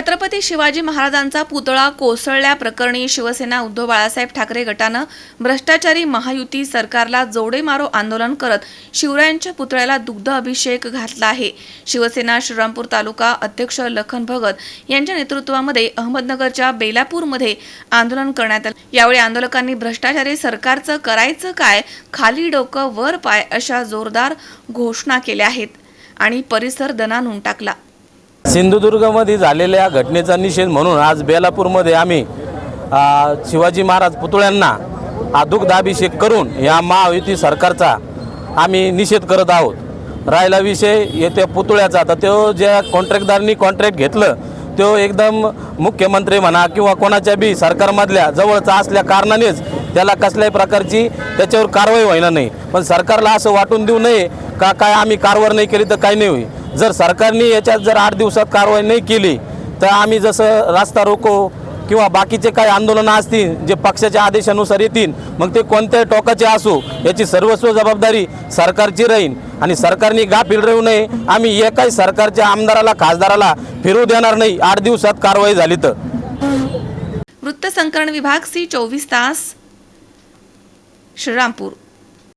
छत्रपती शिवाजी महाराजांचा पुतळा कोसळल्याप्रकरणी शिवसेना उद्धव बाळासाहेब ठाकरे गटानं भ्रष्टाचारी महायुती सरकारला जोडे मारो आंदोलन करत शिवरायांच्या पुतळ्याला दुग्ध अभिषेक घातला आहे. शिवसेना श्रीरामपूर तालुका अध्यक्ष लखन भगत यांच्या नेतृत्वामध्ये अहमदनगरच्या बेलापूरमध्ये आंदोलन करण्यात आलं. यावेळी आंदोलकांनी भ्रष्टाचारी सरकारचं करायचं काय खाली डोकं वर पाय अशा जोरदार घोषणा केल्या आहेत आणि परिसर दणानून टाकला. सिंधुदुर्गमध्ये झालेल्या घटनेचा निषेध म्हणून आज बेलापूरमध्ये आम्ही शिवाजी महाराज पुतळ्यांना हा दुग्धाभिषेक करून या महायुती सरकारचा आम्ही निषेध करत आहोत. राहिला विषय येत्या पुतळ्याचा. तर तो ज्या कॉन्ट्रॅक्टदारांनी कॉन्ट्रॅक्ट घेतलं तो एकदम मुख्यमंत्री म्हणा किंवा कोणाच्या बी सरकारमधल्या जवळचा असल्या कारणानेच त्याला कसल्याही प्रकारची त्याच्यावर कारवाई व्हायला नाही. पण सरकारला असं वाटून देऊ नये का काय आम्ही कारवाई नाही केली तर काही नाही होईल? जर सरकारने याच्यात जर आठ दिवसात कारवाई नाही केली तर आम्ही जसं रास्ता रोको किंवा बाकीचे काही आंदोलनं असतील जे पक्षाच्या आदेशानुसार येतील मग ते कोणत्याही टोकाचे असो याची सर्वस्व जबाबदारी सरकारची राहील. आणि सरकारने गाफील राहू नये. आम्ही एकाही सरकारच्या आमदाराला खासदाराला फिरू देणार नाही. आठ दिवसात कारवाई झाली तर. वृत्तसंकलन विभाग सी चोवीस तास श्रीरामपूर.